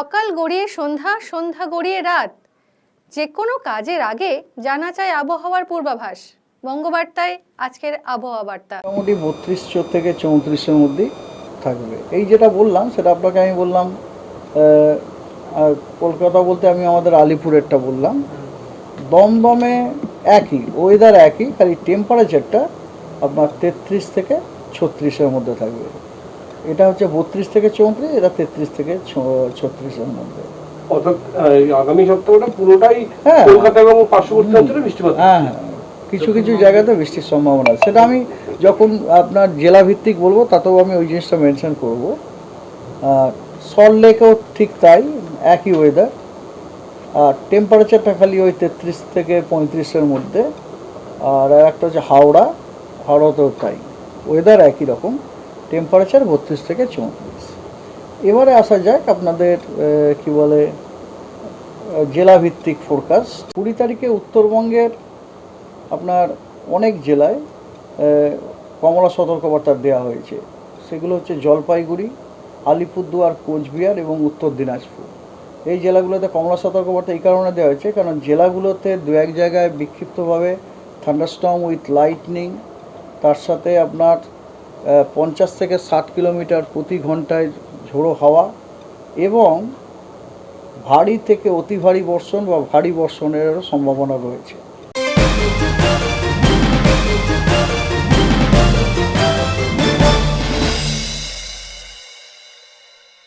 সকাল গড়িয়ে সন্ধ্যা সন্ধ্যা গড়িয়ে রাত। যে কোনো কাজের আগে জানা চায় আবহাওয়ার পূর্বাভাস। বঙ্গবার্তায় আজকের আবহাওয়া বার্তা। মোটামুটি বত্রিশশো থেকে চৌত্রিশের মধ্যেই থাকবে। এই যেটা বললাম, সেটা আপনাকে আমি বললাম কলকাতা বলতে আমি আমাদের আলিপুরেরটা বললাম। দমদমে একই ওয়েদার একই, খালি টেম্পারেচারটা আপনার তেত্রিশ থেকে ছত্রিশের মধ্যে থাকবে। এটা হচ্ছে বত্রিশ থেকে চৌত্রিশ এটা তেত্রিশ থেকে ছত্রিশের মধ্যে। আগামী সপ্তাহটা পুরোটাই হ্যাঁ। কলকাতা এবং পার্শ্ববর্তী অঞ্চলে বৃষ্টিপাত হ্যাঁ হ্যাঁ। কিছু কিছু জায়গাতে বৃষ্টির সম্ভাবনা সেটা আমি যখন আপনার জেলা ভিত্তিক বলব তাতেও আমি ওই জিনিসটা মেনশন করব। সল্ট লেকেও ঠিক তাই একই ওয়েদার আর টেম্পারেচারটা খালি ওই তেত্রিশ থেকে পঁয়ত্রিশের মধ্যে। আর একটা হচ্ছে হাওড়া হাওড়াতেও তাই। ওয়েদার একই রকম। টেম্পারেচার বত্রিশ থেকে চৌত্রিশ। এবারে আসা যাক আপনাদের কি বলে জেলা ভিত্তিক ফোরকাস্ট কুড়ি তারিখে উত্তরবঙ্গের আপনার অনেক জেলায় কমলা সতর্কবার্তা দেওয়া হয়েছে। সেগুলো হচ্ছে জলপাইগুড়ি, আলিপুরদুয়ার, কোচবিহার এবং উত্তর দিনাজপুর। এই জেলাগুলোতে কমলা সতর্কবার্তা এই কারণে দেওয়া হয়েছে, কারণ জেলাগুলোতে দু এক জায়গায় বিক্ষিপ্তভাবে থান্ডারস্টর্ম উইথ লাইটনিং তার সাথে আপনার পঞ্চাশ থেকে ষাট কিলোমিটার প্রতি ঘন্টায় ঝোড়ো হাওয়া এবং ভারী থেকে অতি ভারী বর্ষণ বা ভারী বর্ষণেরও সম্ভাবনা রয়েছে।